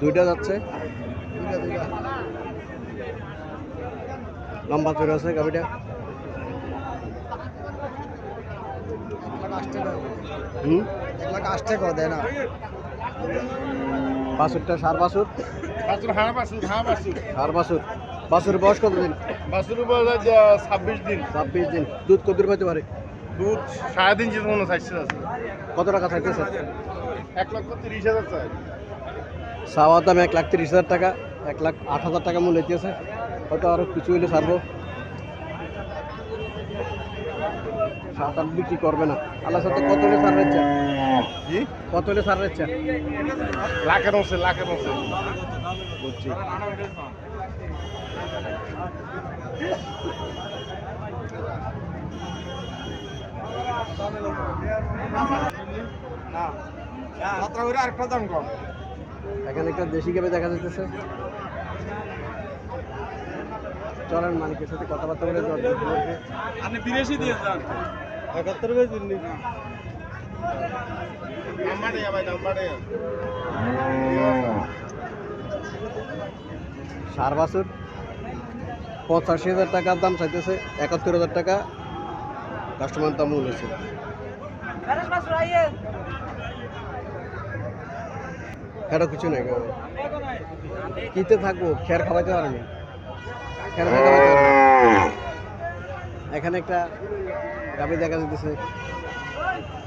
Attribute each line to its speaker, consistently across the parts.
Speaker 1: দুইটা যাচ্ছে। লম্বা চড়ে আছে হুম?
Speaker 2: এক লাখ দেয় না
Speaker 1: বাছুরটা সার বাছুর
Speaker 3: বাছুর বাছুর বাছুর
Speaker 1: সার বাছুর বাছুর বয়স কতদিন?
Speaker 3: বাছুর বয়স ছাব্বিশ দিন।
Speaker 1: ছাব্বিশ দিন। দুধ কত পারে?
Speaker 3: দুধ সাড়ে তিন মনে চাইছে
Speaker 1: কত টাকা থাকতেছে
Speaker 3: এক লক্ষ তিরিশ হাজার চাই।
Speaker 1: চাওয়ার দাম এক লাখ তিরিশ হাজার টাকা এক লাখ আট হাজার টাকা মূল্য দিয়েছে। হয়তো আরও কিছু হইলে ছাড়বো। সাত আট বিক্রি করবে না। আল্লাহ সাথে কত হলে ছাড় দিচ্ছে কত হলে ছাড় দিচ্ছে
Speaker 3: লাখের মধ্যে লাখের মধ্যে
Speaker 1: বুঝছি
Speaker 3: করে আরেকটা দাম কম।
Speaker 1: এখানে একটা দেশি গাবে দেখা যাচ্ছে চলেন মালিকের সাথে কথাবার্তা বলে দর দাম সম্পর্কে
Speaker 3: আপনি বিদেশি দিয়ে যান।
Speaker 1: একাত্তর সার বাছুর পঁচাশি হাজার টাকার দাম চাইতেছে একাত্তর হাজার টাকা। কাস্টমার দাম বলেছে। এটা কিছু নেই। কিতে থাকব? খের খাওয়াইতে পারেনি এখানে একটা গাভি দেখা যাচ্ছে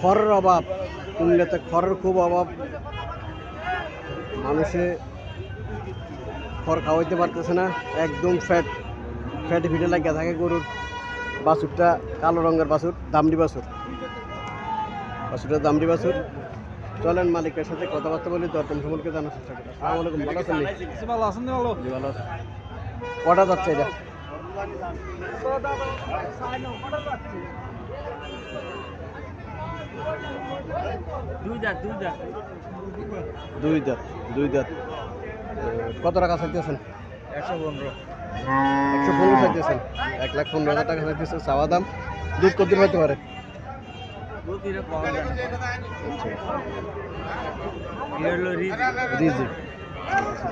Speaker 1: খড়ের অভাব। কুমিল্লাতে খড়ের খুব অভাব। মানুষে খড় খাওয়াইতে পারতেছে না। একদম ফ্যাট ফ্যাট ভিটে লাগিয়ে থাকে গরুর। বাছুরটা কালো রঙের বাছুর, দামড়ি বাছুর। বাছুরটা দামড়ি বাছুর। চলেন মালিকের সাথে কথাবার্তা বলি দরদাম সম্পর্কে জানার চেষ্টা করি। আসসালামু আলাইকুম ভালো আছেন?
Speaker 3: ভালো আছেন ভালো?
Speaker 1: জি ভালো আছি। কটা যাচ্ছে এটা?
Speaker 2: দুই দাঁত দুই দাঁত।
Speaker 1: কত টাকা চাইতেছেন?
Speaker 2: একশো পনেরো।
Speaker 1: একশো পনেরো চাইতেছেন। এক লাখ পনেরো হাজার টাকা চাইতেছে চাওয়া দাম। দুধ কত হইতে পারে?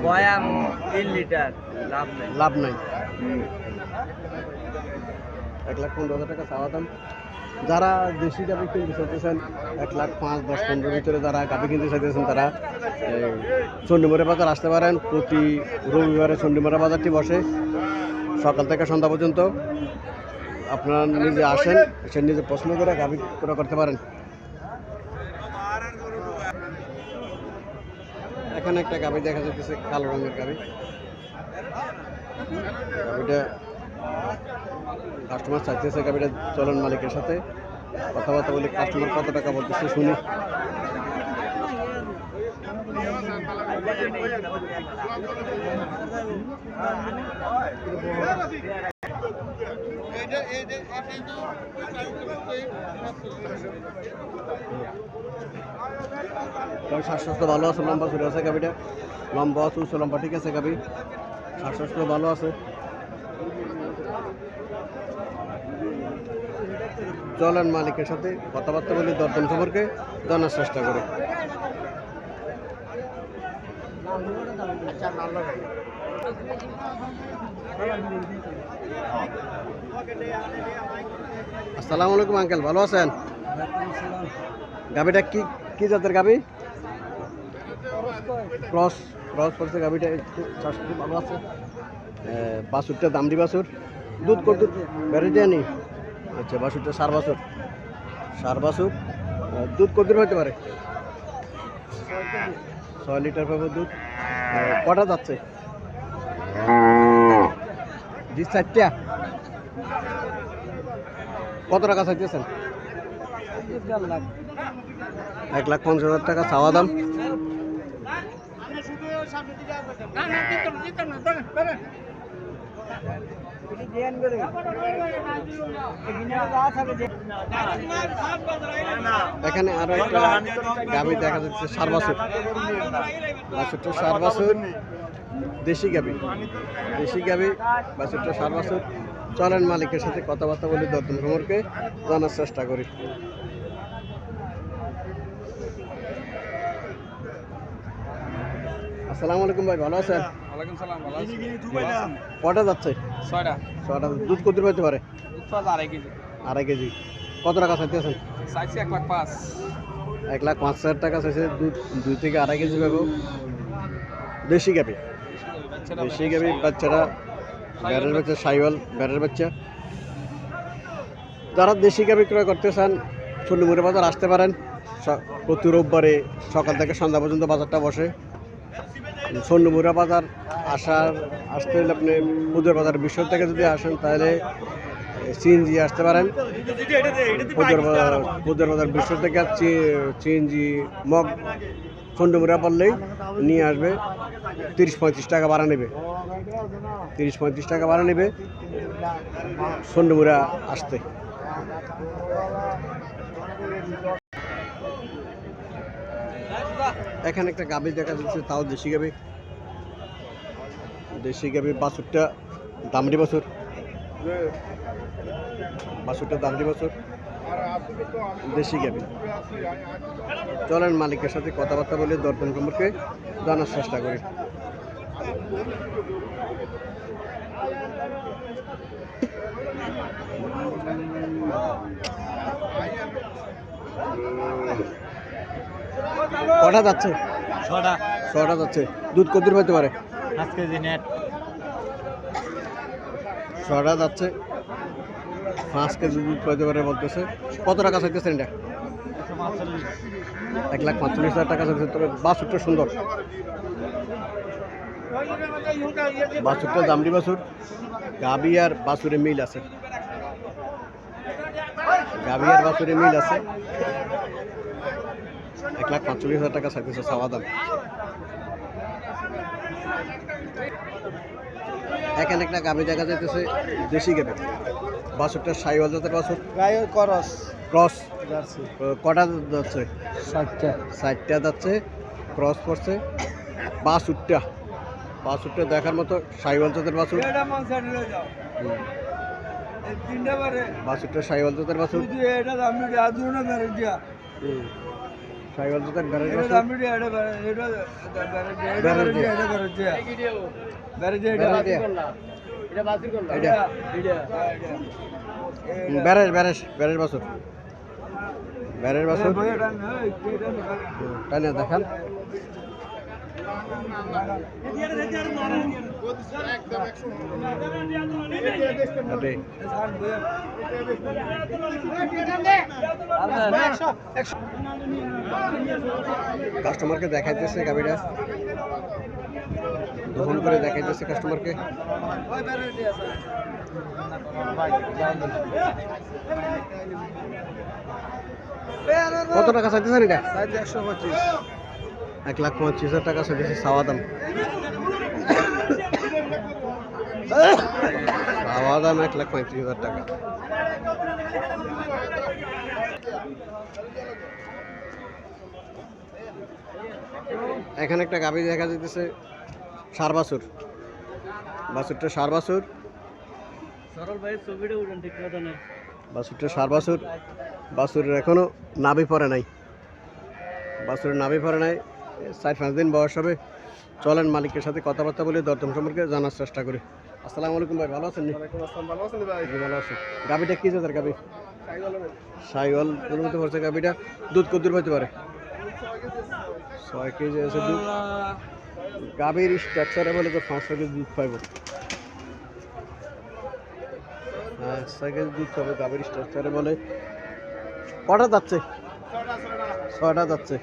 Speaker 2: বয়াম তিন লিটার লাভ নেই।
Speaker 1: লাভ নাই। এক লাখ পনেরো হাজার টাকা চাওয়া দাম। যারা দেশি গাভি কিনতে চাইতেছেন এক লাখ পাঁচ দশ পনেরোর ভিতরে যারা গাভি কিনতে চাইতেছেন তারা এই, বাজার আসতে পারেন। প্রতি রবিবারে চণ্ডীমুড়া বাজারটি বসে। সকাল থেকে সন্ধ্যা পর্যন্ত আপনারা নিজে আসেন সে নিজে পছন্দ করে গাভি ক্রয় করতে পারেন। এখানে একটা গাভি দেখা যাচ্ছে কালো রঙের গাভি। গাভিটা কাস্টমার চাইতেছে, গাভিটা চলন মালিকের সাথে। কথাবার্তা বলে কাস্টমার কত টাকা বলতেছে শুনি। শ্বাসকষ্ট ভালো আছে, লম্বা ছুটে আছে গাভিটা? লম্বা, উচ্চ লম্বা, ঠিক আছে গাভি? শ্বাসকষ্ট ভালো আছে। চলেন মালিকের সাথে কথাবার্তা বলি, দরদাম সম্পর্কে জানার চেষ্টা করে। আসসালামু আলাইকুম আঙ্কেল। ভালো আছেন? গাবিটা কি কি জাতের গাবি ক্রস ক্রস করছে গাবিটা একটু ভালো আছে। এ, বাছুরটা দামড়ি বাছুর। দুধ কত? দুধ বেড়ে দেয়নি আচ্ছা বাছুরটা সার বাছুর। সার বাছুর। এ, দুধ কত দূর হতে পারে? ছয় লিটার পাবে দুধ। কটা যাচ্ছে? জি, চারটা। কত টাকা চাইতেছেন? এক লাখ পঞ্চাশ হাজার টাকা চাওয়া দাম। এখানে আরও একটা গাবি দেখা যাচ্ছে সার বাছুর বাছুরটা সার বাছুর দেশি গাবি দেশি গাবি বাছুরটা সার বাছুর চলেন মালিকের সাথে কথাবার্তা বলি দর্দন ভ্রমণকে। জানার চেষ্টা করি। আসসালামু আলাইকুম ভাই ভালো আছেন?
Speaker 3: ওয়ালাইকুম সালাম ভালো আছি।
Speaker 1: কটা যাচ্ছে?
Speaker 3: ছয়টা।
Speaker 1: দুধ কত পেতে পারে?
Speaker 3: আড়াই কেজি।
Speaker 1: আড়াই কেজি। কত টাকা চাইতেছেন
Speaker 3: চাইছি এক লাখ পাঁচ।
Speaker 1: এক লাখ পাঁচ হাজার টাকা চাইছে দুধ। দুই থেকে আড়াই কেজি পাবো। দেশি গাবি দেশি গাবি বাচ্চারা ব্যারের বাচ্চা সাইওয়াল ব্যারের বাচ্চা। যারা দেশি গাবি ক্রয় করতে চান চন্ডিমুড়ি বাজার আসতে পারেন। প্রতি রোববারে সকাল থেকে সন্ধ্যা পর্যন্ত বাজারটা বসে। চন্ডিমুড়া বাজার আসার আসতে হলে আপনি পুজোর বাজার বিশ্ব থেকে যদি আসেন তাহলে সিএনজি আসতে পারেন। পুজোর বাজার পুজোর বাজার বিশ্ব থেকে সিএনজি মগ চন্ডমুড়া পড়লেই নিয়ে আসবে। তিরিশ পঁয়ত্রিশ টাকা ভাড়া নেবে। তিরিশ পঁয়ত্রিশ টাকা ভাড়া নেবে চন্ডমুড়া আসতে। এখানে একটা গাবি দেখা যাচ্ছে, তাও দেশি গাবি দেশি গাবি বাছুরটা দামড়ি বছর। বাছুরটা দামড়ি বছর। দেশি গাবি চলেন মালিকের সাথে কথাবার্তা বলে দরদাম সম্পর্কে জানার চেষ্টা করি। কটা যাচ্ছে?
Speaker 2: ছটা।
Speaker 1: ছটা যাচ্ছে। দুধ কত দূর হতে পারে
Speaker 2: কেজি
Speaker 1: ছটা যাচ্ছে। পাঁচ কেজি দুধ পাইতে পারে বলতেছে? কত টাকা চাইতেছেন এটা? এক লাখ পাঁচচল্লিশ হাজার টাকা চাইছে তবে বাছুরটা সুন্দর। বাছুরটা দামড়ি বাছুর, গাবি আর বাছুরে মিল আছে। গাবি আর বাছুরে মিল আছে। এক লাখ পাঁচচল্লিশ হাজার টাকা চাইতেছে চাওয়া দাম। এখানে একটা গাবি দেখা যাইতেছে, দেশি গাবি। বাছুরটা সাইওয়াল জাতের বাছুর
Speaker 3: গায়ে করস।
Speaker 1: ক্রস? কটা যাচ্ছে?
Speaker 3: ষাটটা।
Speaker 1: যাচ্ছে ক্রস করছে বাছুরটা বাছুরটা দেখার মতো সাইওয়াল জাতের বাছুর। বাছুরটা সাইওয়াল জাতের বাছুর। সাইওয়াল জাতের
Speaker 2: এটা
Speaker 1: ব্যারেস ব্যারেস ব্যারেস বাছুর। ব্যারের বাছুর। টানে দেখান। কাস্টমারকে দেখাইতেছে গাবিটা দহন করে দেখাইতেছে কাস্টমারকে কত টাকা চাইতেছেন এটা? এক লাখ পঁচিশ হাজার টাকা চাইতেছে সাওয়া দাম। সাওয়া দাম এক লাখ পঁয়ত্রিশ হাজার টাকা। এখানে একটা গাভি দেখা যাইতেছে। সার বাছুর। বাছুরটা সার বাছুর।
Speaker 2: সরল ভাই ছবিটা উঠান ঠিক কথা না
Speaker 1: বাছুরটা সার বাছুর। বাছুরের এখনও নাভি পড়ে নাই। বাছুরের নাভি পড়ে নাই। চার পাঁচ দিন বয়স হবে। চলেন মালিকের সাথে কথাবার্তা বলে দরদম সম্পর্কে জানার চেষ্টা করি। আসসালামু আলাইকুম ভাই ভালো আছেন নি?
Speaker 3: ভালো আছেন ভাই?
Speaker 1: জি, ভালো আছি। গাভিটা কি জাতের গাভি? সাইওয়াল মতো পড়ছে গাভিটা দুধ কত দূর হতে পারে। ছয় কেজি আছে। দুধ। গাভীর স্ট্রাকচারে বলে তো পাঁচ কেজি দুধ পাইব। হ্যাঁ ছয় কেজি দুধ পাবে গাভীর স্ট্রাকচারে বলে। কটা যাচ্ছে? ছয়টা যাচ্ছে।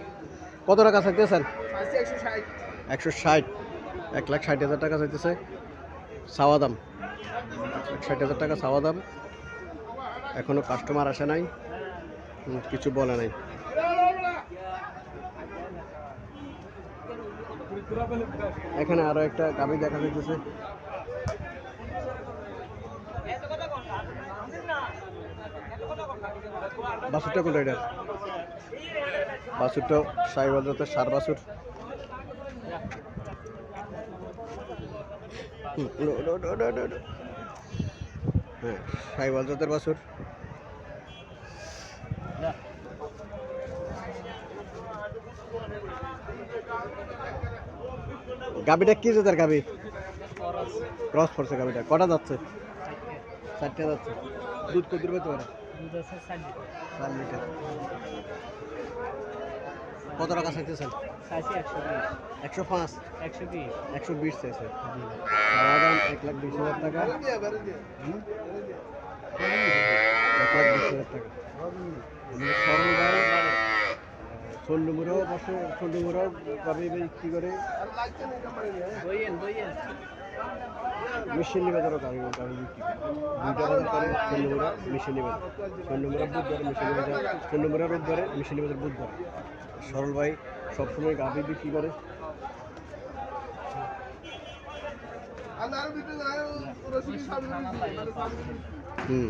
Speaker 1: কত টাকা চাইতেছেন? একশো ষাট। এক লাখ ষাট হাজার টাকা চাইতেছে। সাওয়া দাম। এক ষাট হাজার টাকা সাওয়া দাম। এখনও কাস্টমার আসে নাই। কিছু বলে নাই। এখানে আরও একটা গাবি দেখা যাইতেছে। বাসুরটা কোনটা এটা? বাসুরটা সাইবাল জাতের সার বাসুর। হ্যাঁ সাইবাল জাতের বাসুর। গাবিটা কি জাতের গাবি ক্রস করছে গাবিটা কটা যাচ্ছে চারটে যাচ্ছে দুধ কত দূর পেতে পারে চার লিটার কত টাকা চাইতেছেন একশো পাঁচ একশো বিশ চাইছে দাম এক লাখ বিশ হাজার টাকা? এক লাখ বিশ হাজার টাকা বসে চন্ডমুড়াও কবে বিক্রি করে মিশিনি বিক্রি করে। দুইটা বাজার করে চন্ডমুড়া মিশিনি বাজার চন্ডমুড়া বুধবার মিশিনি বাজার। চন্ডমুড়া রোববারে মিশিনি বাজার বুধবার। সরল ভাই সবসময় গাভি বিক্রি করে। হুম।